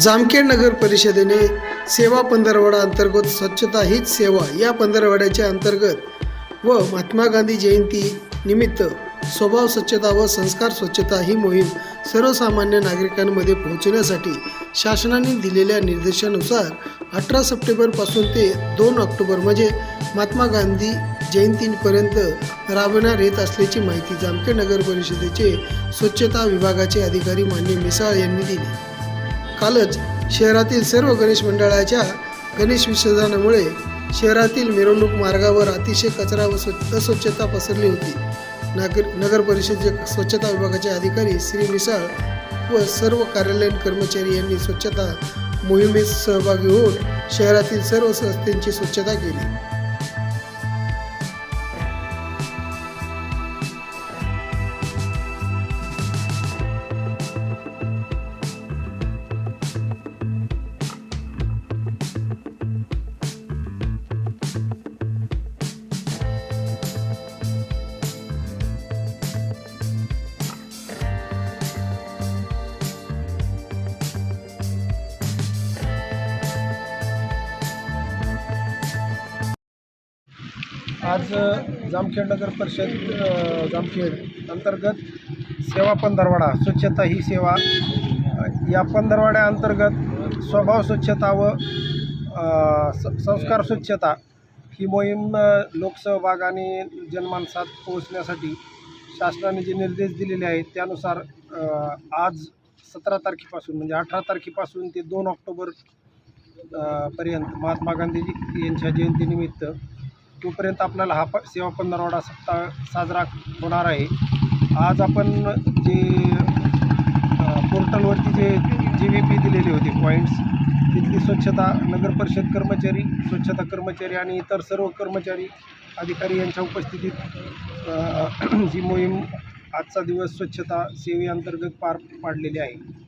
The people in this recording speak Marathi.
जामखेड नगर परिषदेने सेवा पंधरवडा अंतर्गत स्वच्छता हीच सेवा या पंधरवड्याच्या अंतर्गत व महात्मा गांधी जयंती निमित्त स्वभाव स्वच्छता व संस्कार स्वच्छता ही मोहीम सर्वसामान्य नागरिकांमध्ये पोहोचवण्यासाठी शासनाने दिलेल्या निर्देशानुसार अठरा सप्टेंबरपासून ते दोन ऑक्टोबर म्हणजे महात्मा गांधी जयंतीपर्यंत राबवण्यात येत असल्याची माहिती जामखेड नगर परिषदेचे स्वच्छता विभागाचे अधिकारी मान्य मिसाळ यांनी दिली. कालच शहरातील सर्व गणेश मंडळाच्या गणेश विसर्जनामुळे शहरातील मिरवणूक मार्गावर अतिशय कचरा व स्वच्छ अस्वच्छता पसरली होती. नागर नगर परिषदेचे स्वच्छता विभागाचे अधिकारी श्री मिसाळ व सर्व कार्यालयीन कर्मचारी यांनी स्वच्छता मोहिमेत सहभागी होऊन शहरातील सर्व रस्त्यांची स्वच्छता केली. आज जामखेड नगर परिषद जामखेड अंतर्गत सेवा पंधरवाडा स्वच्छता ही सेवा. या पंधरवाड्या अंतर्गत स्वभाव स्वच्छता व स- संस्कार स्वच्छता ही मोहीम लोकसहभाग आणि जनमानसात पोहोचण्यासाठी शासनाने जे निर्देश दिलेले आहेत त्यानुसार आज सतरा तारखेपासून म्हणजे अठरा तारखेपासून ते दोन ऑक्टोबर पर्यंत महात्मा गांधीजी यांच्या जयंतीनिमित्त तोपर्यंत आपल्याला हा प सेवा पंधरवडा सप्ताह साजरा होणार आहे. आज आपण जे पोर्टलवरती जे जी व्ही पी दिलेले होते पॉईंट्स तिथली स्वच्छता नगर परिषद कर्मचारी स्वच्छता कर्मचारी आणि इतर सर्व कर्मचारी अधिकारी यांच्या उपस्थितीत जी ही मोहीम आजचा दिवस स्वच्छता सेवेअंतर्गत पार पाडलेली आहे.